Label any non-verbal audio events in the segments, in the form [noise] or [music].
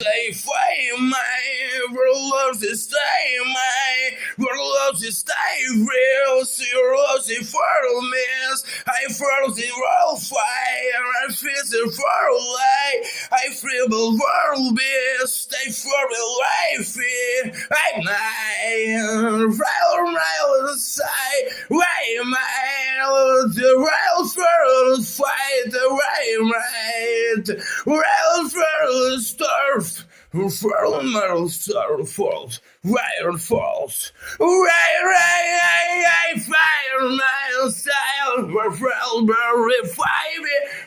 Stay fire, my velocity, stay my velocity, stay real, seriously for miss. I feel the world fire, I feel the world light, I feel the world be, stay for the life, I'm not rail, rail, side, way, my, the rail for fight, the way, it. Rail Ferrell Sturf! Ferrell Merrill Sturf Falls! Rail Falls! Ray Ray Ray Ray Fire Mail Sail! Ferrell Merrill Fire!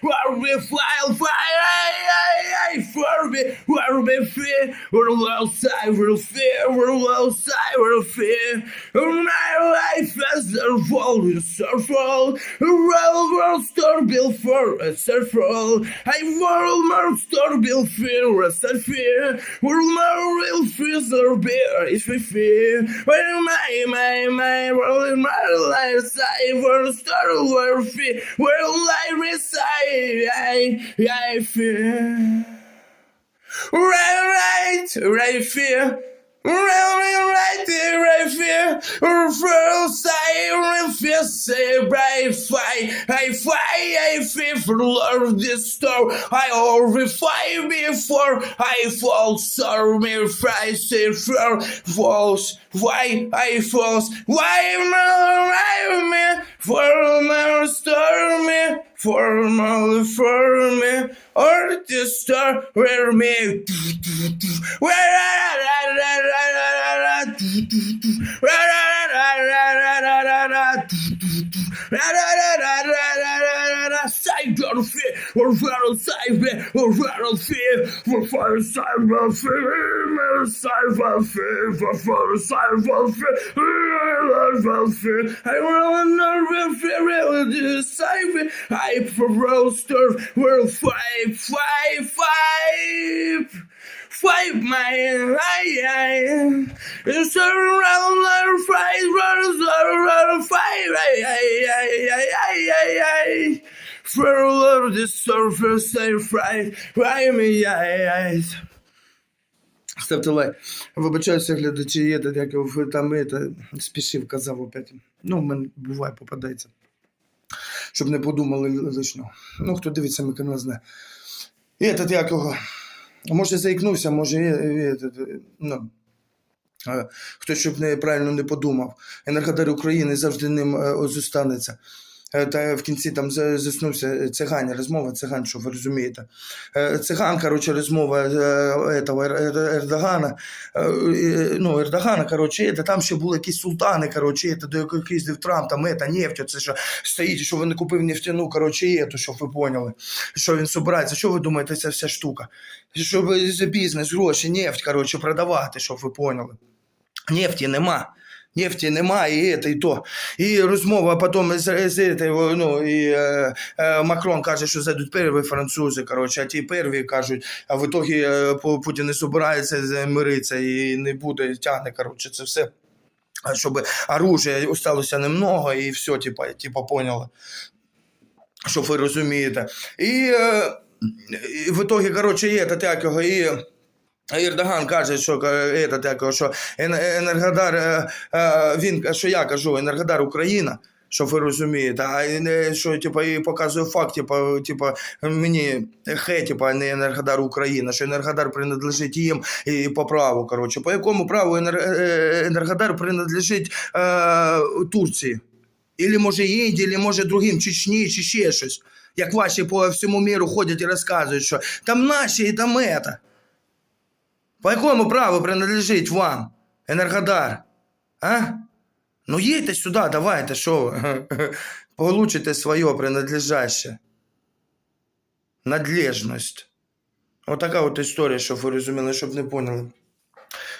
Fire Fire Fire! Ay ay for me, where we fear, where low side will fear, where low side will fear, my life as a fall is surfall, roll world star built for a surfall, I world more star built fear, a fear, world more real fears are bear if we fear, when my my my world in my life side world star where fear, where life reside, I I fear. Right, right, right fear. Right, right, right, right fear. First I fear, say, right, fight. I fight, I fear for love this storm. I fight before I fall. Me, fry, say, for false. Why I false? Why am I me? For my stormy, for my for me, or the star where me. Save your fear, I will not fear, I will do save me, I for roaster, will five, five, five. Fight my eye, it's a round letter fight, run, run, fight. For love, the surface, I fry, fry me eyes. Ставте лайк. Вибачаюся, глядачі є, так як там это, спішив, казав опять. Ну, в мене буває, попадається. Щоб не подумали лишнього. Ну, хто дивиться мій канал, знає. І этот як його. Може заікнувся, може, і, і, этот, ну, е, хтось щоб неправильно не подумав. Енергодар України завжди ним е, зостанеться. Е, Та в кінці там заснувся цигань, розмова цигань, що ви розумієте. Е, Циган, коротше, розмова е, этого Ер- Ер- Ердогана. Е, е, Ну, Ердогана, коротше, це, там ще були якісь султани, коротше, це, до яких їздив Трамп, там ета, нефть, оце що стоїть, що він не купив нефтяну, коротше, ету, щоб ви поняли, що він собирається. Що ви думаєте, ця вся штука? Щоб бізнес, гроші, нефть, коротше, продавати, щоб ви поняли. Нефті нема. Нефті немає, і це, і то. І розмова потім з, з, ну, і е, е, Макрон каже, що зайдуть перві французи, коротше, а ті перві кажуть, а в ітогі е, Путін не збирається миритися і не буде, тягне, коротше, це все. Щоб оружия осталося немного, і все, типа, типа поняли. Щоб ви розумієте. І, і в ітогі, коротше, є та як його, і Ердоган каже, що е, этот, що Енергодар, е, е, він, що я кажу, Енергодар Україна, щоб ви розумієте, а що типу, і показує факт, типу, типу, мені хе, типу, не Енергодар Україна, що Енергодар принадлежить їм і по праву. Коротше, по якому праву е, Енергодар принадлежить е, Турції? Ілі може Індії, ілі може другим Чечні, чи ще щось. Як ваші по всьому міру ходять і розказують, що там наші і там это. По якому праву принадлежить вам, Енергодар? А? Ну їдьте сюди, давайте, що? [laughs] Получите своє принадлежаще. Надлежність. Отака от історія, щоб ви розуміли, щоб не поняли.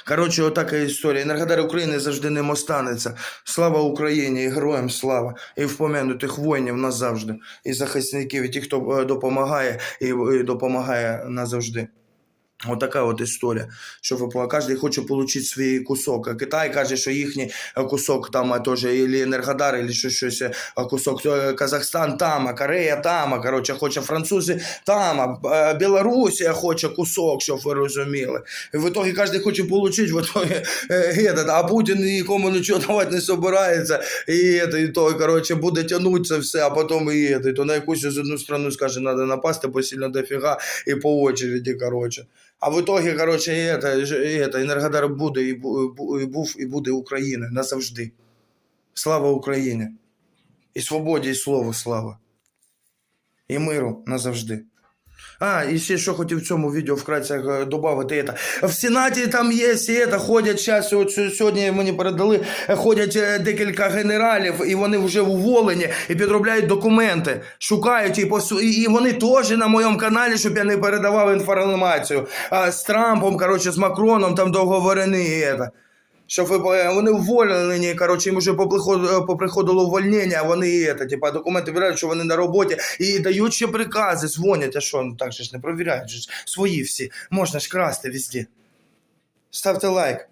Коротше, отака історія. Енергодар України завжди ним останеться. Слава Україні і героям слава. І впомянутих воїнів назавжди. І захисників, і ті, хто е, допомагає, і допомагає назавжди. Отака от історія, що ви по- кожен хоче отримати свій кусок. А Китай каже, що їхній е, кусок там а, теж, або Енергодар, або що, щось, е, а, кусок е, Казахстан там, а Корея там, а коротше, хоче французи там, а е, Білорусія хоче кусок, щоб ви розуміли. І в итоге кожен хоче отримати, в итоге, е, этот, а Путін нікому нічого давати не собирається, і, это, і то, коротше, буде тягнути це все, а потім і, это, і то на якусь з одну страну скаже, треба напасти, бо сильно дофіга, і по очереді, коротше. А в итоге, коротше, і это, Енергодар буде, і, бу- бу- був, і буде Україна назавжди. Слава Україні! І свободі, і слову слава. І миру назавжди. А, і ще що хотів в цьому відео вкратце е, додати. Это. В Сенаті там є, і это, ходять зараз, от сьо- сьогодні мені передали, е, ходять е, декілька генералів, і вони вже уволені і підробляють документи, шукають, і, посу- і, і вони теж на моєму каналі, щоб я не передавав інформацію. А, з Трампом, коротше, з Макроном там договорені. І это. Щоб ви вони уволені, коротше, їм вже поприходило, поприходило увольнення, вони це, типа, документи вибирають, що вони на роботі, і дають ще прикази, дзвонять, а що, ну так же ж не провіряють, свої всі, можна ж красти везде. Ставте лайк.